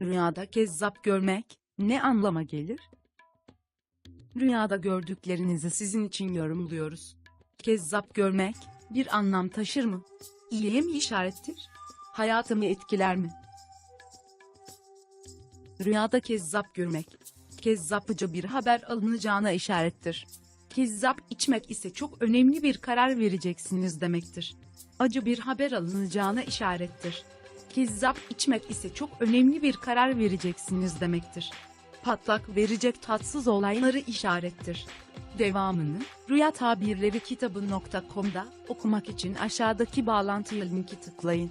Rüyada kezzap görmek ne anlama gelir? Rüyada gördüklerinizi sizin için yorumluyoruz. Kezzap görmek bir anlam taşır mı? İyiye mi işarettir? Hayatımı etkiler mi? Rüyada kezzap görmek, kezzapıcı bir haber alınacağına işarettir. Kezzap içmek ise çok önemli bir karar vereceksiniz demektir. Acı bir haber alınacağına işarettir. Kezzap içmek ise çok önemli bir karar vereceksiniz demektir. Patlak verecek tatsız olayları işarettir. Devamını Rüya Tabirleri kitabı.com'da okumak için aşağıdaki bağlantıya linki tıklayın.